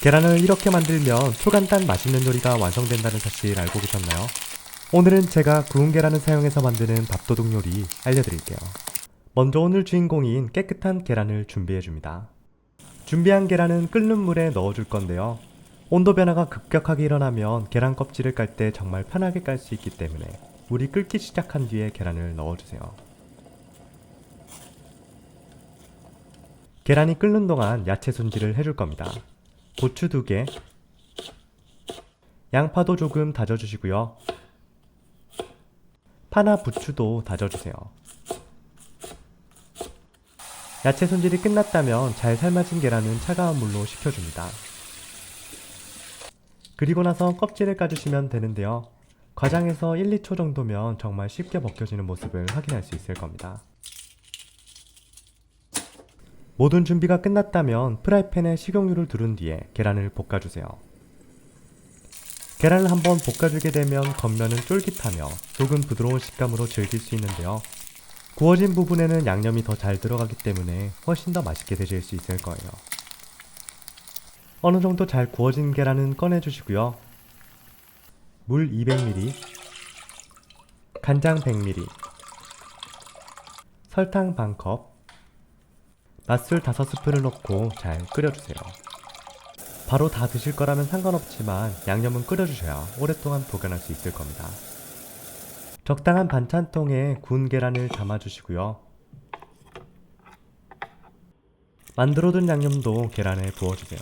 계란을 이렇게 만들면 초간단 맛있는 요리가 완성된다는 사실 알고 계셨나요? 오늘은 제가 구운 계란을 사용해서 만드는 밥도둑 요리 알려드릴게요. 먼저 오늘 주인공인 깨끗한 계란을 준비해줍니다. 준비한 계란은 끓는 물에 넣어줄 건데요. 온도 변화가 급격하게 일어나면 계란 껍질을 깔 때 정말 편하게 깔 수 있기 때문에 물이 끓기 시작한 뒤에 계란을 넣어주세요. 계란이 끓는 동안 야채 손질을 해줄 겁니다. 고추 2개, 양파도 조금 다져주시고요. 파나 부추도 다져주세요. 야채 손질이 끝났다면 잘 삶아진 계란은 차가운 물로 식혀줍니다. 그리고 나서 껍질을 까주시면 되는데요. 과장해서 1, 2초 정도면 정말 쉽게 벗겨지는 모습을 확인할 수 있을 겁니다. 모든 준비가 끝났다면 프라이팬에 식용유를 두른 뒤에 계란을 볶아주세요. 계란을 한번 볶아주게 되면 겉면은 쫄깃하며 속은 부드러운 식감으로 즐길 수 있는데요. 구워진 부분에는 양념이 더 잘 들어가기 때문에 훨씬 더 맛있게 드실 수 있을 거예요. 어느 정도 잘 구워진 계란은 꺼내주시고요. 물 200ml, 간장 100ml, 설탕 반컵, 맛술 5스푼을 넣고 잘 끓여주세요. 바로 다 드실 거라면 상관없지만 양념은 끓여주셔야 오랫동안 보관할 수 있을 겁니다. 적당한 반찬통에 구운 계란을 담아주시고요. 만들어둔 양념도 계란에 부어주세요.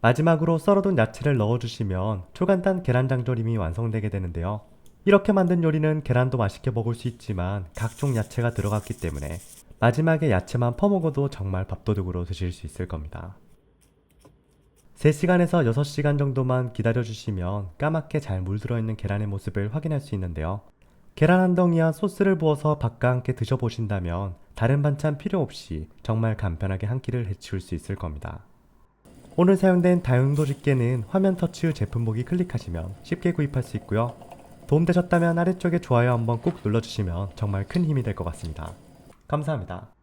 마지막으로 썰어둔 야채를 넣어주시면 초간단 계란 장조림이 완성되게 되는데요. 이렇게 만든 요리는 계란도 맛있게 먹을 수 있지만 각종 야채가 들어갔기 때문에 마지막에 야채만 퍼먹어도 정말 밥도둑으로 드실 수 있을 겁니다. 3시간에서 6시간 정도만 기다려주시면 까맣게 잘 물들어 있는 계란의 모습을 확인할 수 있는데요. 계란 한 덩이와 소스를 부어서 밥과 함께 드셔보신다면 다른 반찬 필요 없이 정말 간편하게 한 끼를 해치울 수 있을 겁니다. 오늘 사용된 다용도 집게는 화면 터치 후 제품 보기 클릭하시면 쉽게 구입할 수 있고요. 도움되셨다면 아래쪽에 좋아요 한번 꾹 눌러주시면 정말 큰 힘이 될 것 같습니다. 감사합니다.